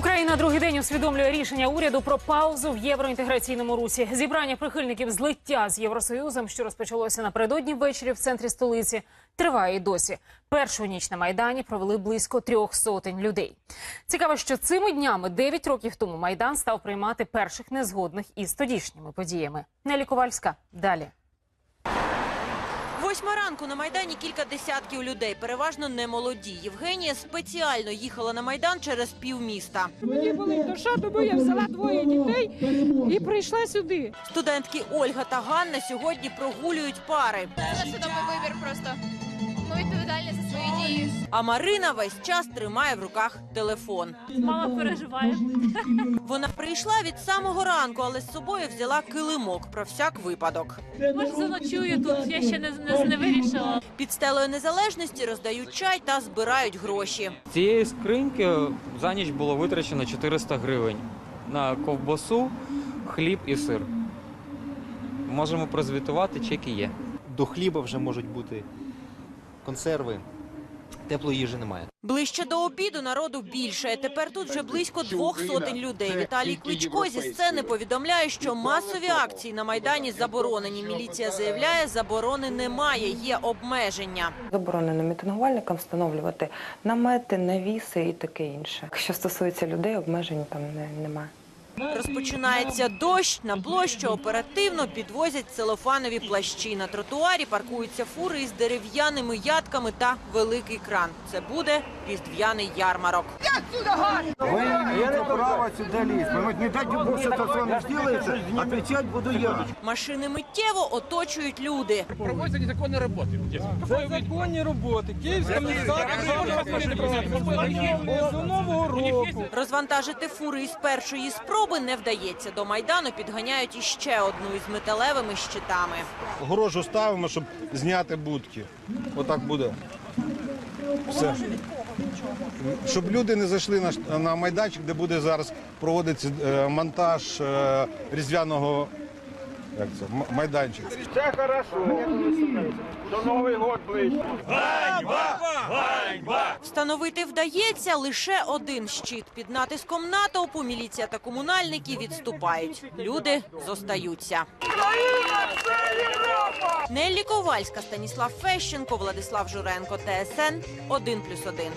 Україна другий день усвідомлює рішення уряду про паузу в євроінтеграційному русі. Зібрання прихильників злиття з Євросоюзом, що розпочалося напередодні ввечері в центрі столиці, триває і досі. Першу ніч на майдані провели близько трьох сотень людей. Цікаво, що цими днями, дев'ять років тому, майдан став приймати перших незгодних із тодішніми подіями. Нелі Ковальська далі. Восьма ранку на майдані кілька десятків людей, переважно не молоді. Євгенія спеціально їхала на майдан через півміста. Мені були душа, тому я взяла двоє дітей і прийшла сюди. Студентки Ольга та Ганна сьогодні прогулюють пари. Це свідомий вибір просто. Ми відповідальні за свої дії. А Марина весь час тримає в руках телефон. Мама переживає. Вона прийшла від самого ранку, але з собою взяла килимок про всяк випадок. Може, заночую тут. Я ще не, не, не вирішила. Під стелею незалежності роздають чай та збирають гроші. З цієї скриньки за ніч було витрачено 400 гривень на ковбасу, хліб і сир. Можемо прозвітувати, чеки є. До хліба вже можуть бути консерви, теплої їжі немає. Ближче до обіду народу більше. Тепер тут вже близько двох сотень людей. Віталій Кличко зі сцени повідомляє, що масові акції на майдані заборонені. Міліція заявляє, заборони немає, є обмеження. Заборонено мітингувальникам встановлювати намети, навіси і таке інше. Що стосується людей, обмежень там не, немає. Розпочинається дощ. На площу оперативно підвозять целофанові плащі. На тротуарі паркуються фури із дерев'яними ядками та великий кран. Це буде різдвяний ярмарок. Вы имеете право сюда лезть. Понимаете, не Бог, с вами сделается, отвечать буду я. Машини миттєво оточують люди. Законні роботи. Київська до нового року. Розвантажити фури із першої спроби не вдається. До майдану підганяють іще одну із металевими щитами. Горожу ставимо, щоб зняти будки. Отак буде. Все. Щоб люди не зайшли на, ш- на майданчик, де буде зараз проводитися е, монтаж е, різдвяного як це, м- майданчика. Встановити вдається лише один щит. Під натиском натовпу міліція та комунальники відступають. Люди зостаються. Неллі Ковальська, Станіслав Фещенко, Владислав Журенко, ТСН 1+,1.